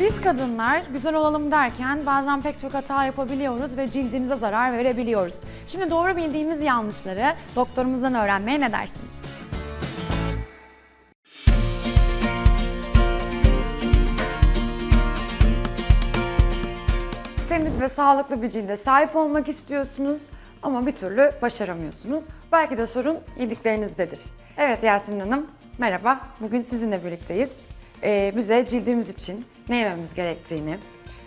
Biz kadınlar güzel olalım derken bazen pek çok hata yapabiliyoruz ve cildimize zarar verebiliyoruz. Şimdi doğru bildiğimiz yanlışları doktorumuzdan öğrenmeye ne dersiniz? Temiz ve sağlıklı bir cilde sahip olmak istiyorsunuz ama bir türlü başaramıyorsunuz. Belki de sorun yediklerinizdedir. Evet Yasemin Hanım, merhaba. Bugün sizinle birlikteyiz. Ee, bize cildimiz için ne yememiz gerektiğini,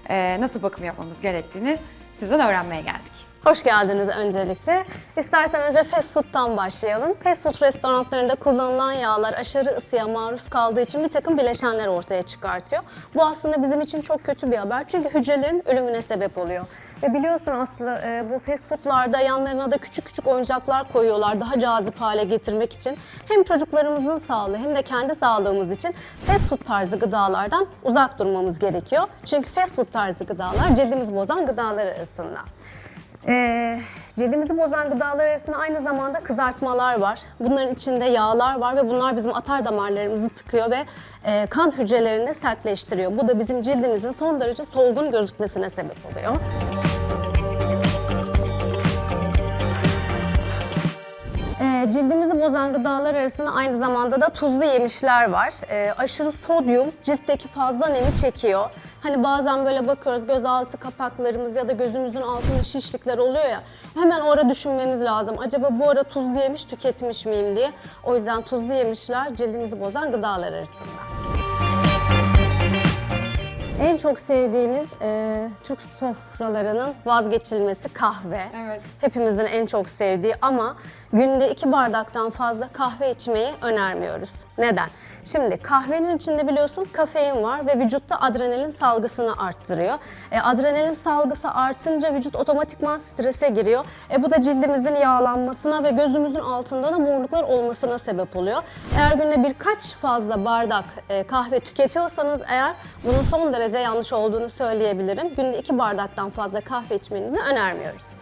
e, nasıl bakım yapmamız gerektiğini sizden öğrenmeye geldik. Hoş geldiniz öncelikle. İstersen önce fast food'tan başlayalım. Fast food restoranlarında kullanılan yağlar aşırı ısıya maruz kaldığı için bir takım bileşenler ortaya çıkartıyor. Bu aslında bizim için çok kötü bir haber çünkü hücrelerin ölümüne sebep oluyor. Ve biliyorsun Aslı e, bu fast food'larda yanlarına da küçük küçük oyuncaklar koyuyorlar daha cazip hale getirmek için. Hem çocuklarımızın sağlığı hem de kendi sağlığımız için fast food tarzı gıdalardan uzak durmamız gerekiyor. Çünkü fast food tarzı gıdalar cildimizi bozan gıdalar arasında. Ee, cildimizi bozan gıdalar arasında aynı zamanda kızartmalar var. Bunların içinde yağlar var ve bunlar bizim atar damarlarımızı tıkıyor ve e, kan hücrelerini sertleştiriyor. Bu da bizim cildimizin son derece solgun gözükmesine sebep oluyor. Ee, cildimizi bozan gıdalar arasında aynı zamanda da tuzlu yemişler var. Ee, aşırı sodyum ciltteki fazla nemi çekiyor. Hani bazen böyle bakıyoruz gözaltı kapaklarımız ya da gözümüzün altında şişlikler oluyor ya. Hemen orada düşünmemiz lazım. Acaba bu ara tuzlu yemiş tüketmiş miyim diye. O yüzden tuzlu yemişler cildimizi bozan gıdalar arasında. En çok sevdiğimiz e, Türk sofralarının vazgeçilmesi kahve. Evet. Hepimizin en çok sevdiği ama günde iki bardaktan fazla kahve içmeyi önermiyoruz. Neden? Şimdi kahvenin içinde biliyorsun kafein var ve vücutta adrenalin salgısını arttırıyor. E, adrenalin salgısı artınca vücut otomatikman strese giriyor. E, bu da cildimizin yağlanmasına ve gözümüzün altında da morluklar olmasına sebep oluyor. Eğer günde birkaç fazla bardak e, kahve tüketiyorsanız eğer bunun son derece yanlış olduğunu söyleyebilirim. Günde iki bardaktan fazla kahve içmenizi önermiyoruz.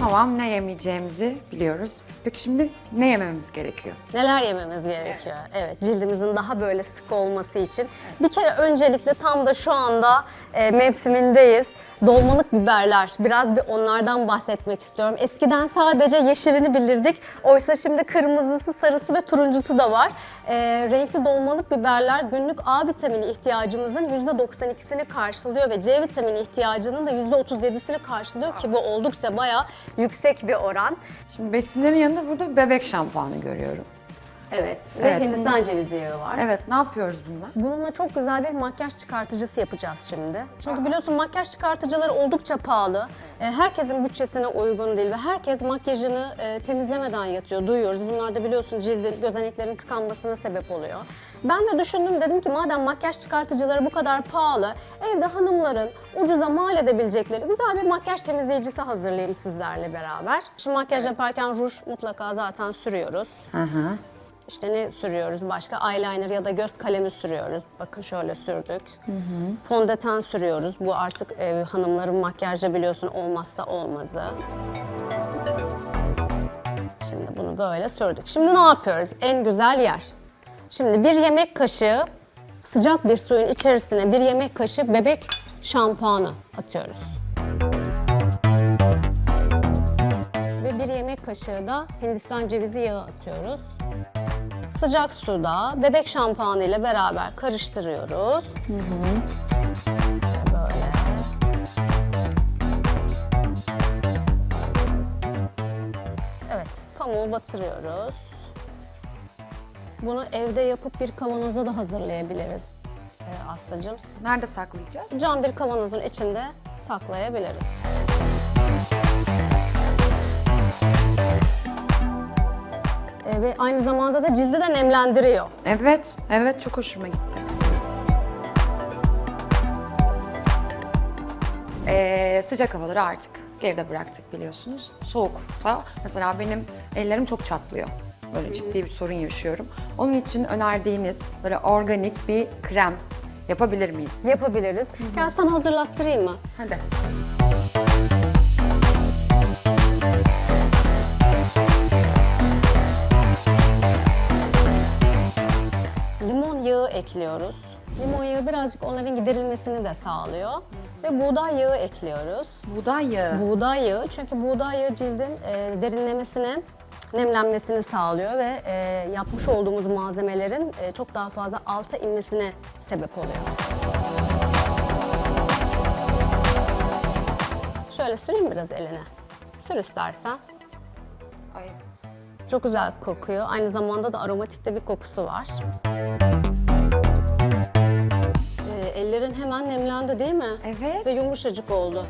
Tamam, ne yemeyeceğimizi biliyoruz. Peki şimdi ne yememiz gerekiyor? Neler yememiz gerekiyor? Evet, cildimizin daha böyle sık olması için. Bir kere öncelikle tam da şu anda e, mevsimindeyiz. Dolmalık biberler. Biraz bir onlardan bahsetmek istiyorum. Eskiden sadece yeşilini bilirdik. Oysa şimdi kırmızısı, sarısı ve turuncusu da var. E, renkli dolmalık biberler günlük A vitamini ihtiyacımızın %92'sini karşılıyor ve C vitamini ihtiyacının da %37'sini karşılıyor ki bu oldukça bayağı yüksek bir oran. Şimdi besinlerin yanında burada bebek şampuanı görüyorum. Evet. Ve Evet, Hindistan cevizi yağı var. Evet, ne yapıyoruz bununla? Bununla çok güzel bir makyaj çıkartıcısı yapacağız şimdi. Çünkü biliyorsun makyaj çıkartıcıları oldukça pahalı. E, Herkesin bütçesine uygun değil ve herkes makyajını e, temizlemeden yatıyor. Duyuyoruz. Bunlar da biliyorsun cildin, gözeneklerin tıkanmasına sebep oluyor. Ben de düşündüm dedim ki madem makyaj çıkartıcıları bu kadar pahalı, evde hanımların ucuza mal edebilecekleri güzel bir makyaj temizleyicisi hazırlayayım sizlerle beraber. Şimdi makyaj yaparken ruj mutlaka zaten sürüyoruz. Hı hı. İşte ne sürüyoruz başka? Eyeliner ya da göz kalemi sürüyoruz. Bakın şöyle sürdük. Fondöten sürüyoruz. Bu artık e, hanımların makyajda biliyorsun olmazsa olmazı. Şimdi bunu böyle sürdük. Şimdi ne yapıyoruz? En güzel yer. Şimdi bir yemek kaşığı sıcak bir suyun içerisine bir yemek kaşığı bebek şampuanı atıyoruz. Yemek kaşığı da Hindistan cevizi yağı atıyoruz. Sıcak suda bebek şampuanı ile beraber karıştırıyoruz. Böyle. Evet, pamuğu batırıyoruz. Bunu evde yapıp bir kavanoza da hazırlayabiliriz ee, Aslı'cığım. Nerede saklayacağız? Cam bir kavanozun içinde saklayabiliriz. Ve aynı zamanda da cildi de nemlendiriyor. Evet, evet çok hoşuma gitti. Ee, sıcak havaları artık geride bıraktık biliyorsunuz. Soğukta mesela benim ellerim çok çatlıyor. Böyle ciddi bir sorun yaşıyorum. Onun için önerdiğiniz böyle organik bir krem yapabilir miyiz? Yapabiliriz. Gel sana hazırlattırayım mı? Hadi. Ekliyoruz. Limon yağı birazcık onların giderilmesini de sağlıyor. Ve buğday yağı ekliyoruz. Buğday yağı. Buğday yağı çünkü buğday yağı cildin e, derinlemesine, nemlenmesini sağlıyor ve e, yapmış olduğumuz malzemelerin e, çok daha fazla alta inmesine sebep oluyor. Şöyle süreyim biraz eline. Sür istersen. Ay, Çok güzel kokuyor. Aynı zamanda da aromatik de bir kokusu var. Ee, ellerin hemen nemlendi değil mi? Evet. Ve yumuşacık oldu.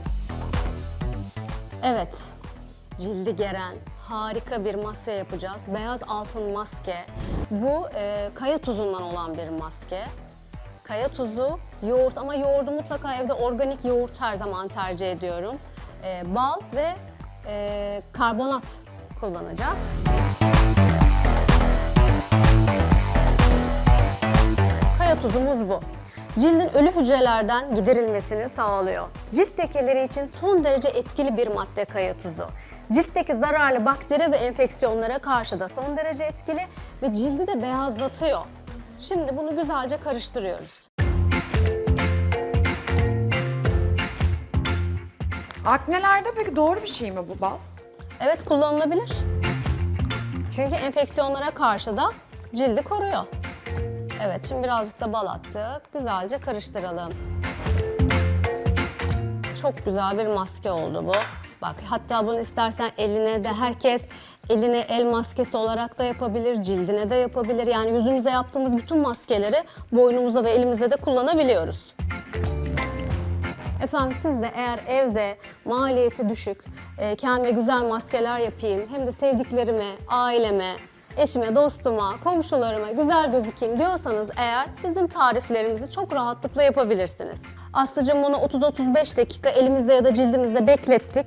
Evet. Cildi geren harika bir maske yapacağız. Beyaz altın maske. Bu e, kaya tuzundan olan bir maske. Kaya tuzu, yoğurt ama yoğurdu mutlaka evde organik yoğurt her zaman tercih ediyorum. E, bal ve e, karbonat kullanacağız. Kaya tuzumuz bu. Cildin ölü hücrelerden giderilmesini sağlıyor. Cilt lekeleri için son derece etkili bir madde kaya tuzu. Ciltteki zararlı bakteri ve enfeksiyonlara karşı da son derece etkili ve cildi de beyazlatıyor. Şimdi bunu güzelce karıştırıyoruz. Aknelerde peki doğru bir şey mi bu bal? Evet kullanılabilir. Çünkü enfeksiyonlara karşı da cildi koruyor. Evet şimdi birazcık da bal attık. Güzelce karıştıralım. Çok güzel bir maske oldu bu. Bak hatta bunu istersen eline de herkes eline el maskesi olarak da yapabilir, cildine de yapabilir. Yani yüzümüze yaptığımız bütün maskeleri boynumuza ve elimize de kullanabiliyoruz. Efendim siz de eğer evde maliyeti düşük, e, kendime güzel maskeler yapayım, hem de sevdiklerime, aileme, eşime, dostuma, komşularıma güzel gözükeyim diyorsanız eğer bizim tariflerimizi çok rahatlıkla yapabilirsiniz. Aslıcığım bunu 30-35 dakika elimizde ya da cildimizde beklettik.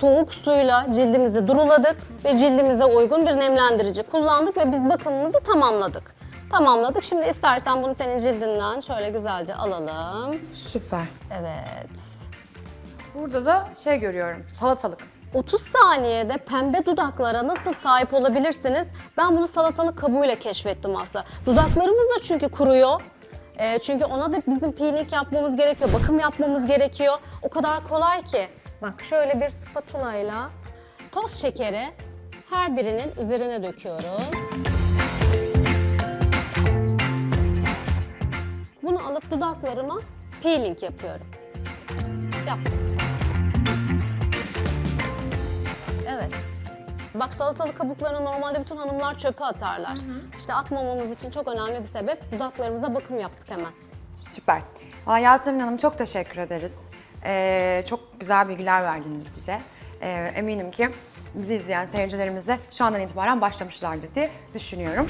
Soğuk suyla cildimizi duruladık ve cildimize uygun bir nemlendirici kullandık ve biz bakımımızı tamamladık. Tamamladık. Şimdi istersen bunu senin cildinden şöyle güzelce alalım. Süper. Evet. Burada da şey görüyorum, salatalık. 30 saniyede pembe dudaklara nasıl sahip olabilirsiniz? Ben bunu salatalık kabuğuyla keşfettim aslında. Dudaklarımız da çünkü kuruyor. Ee, çünkü ona da bizim peeling yapmamız gerekiyor, bakım yapmamız gerekiyor. O kadar kolay ki. Bak şöyle bir spatula ile toz şekeri her birinin üzerine döküyorum. Bunu alıp dudaklarıma peeling yapıyorum. Yap. Evet. Bak salatalık kabuklarını normalde bütün hanımlar çöpe atarlar. İşte atmamamız için çok önemli bir sebep. Dudaklarımıza bakım yaptık hemen. Süper. Aa, Yasemin Hanım çok teşekkür ederiz. Ee, çok güzel bilgiler verdiniz bize. Ee, eminim ki bizi izleyen seyircilerimiz de şu andan itibaren başlamışlardır diye düşünüyorum.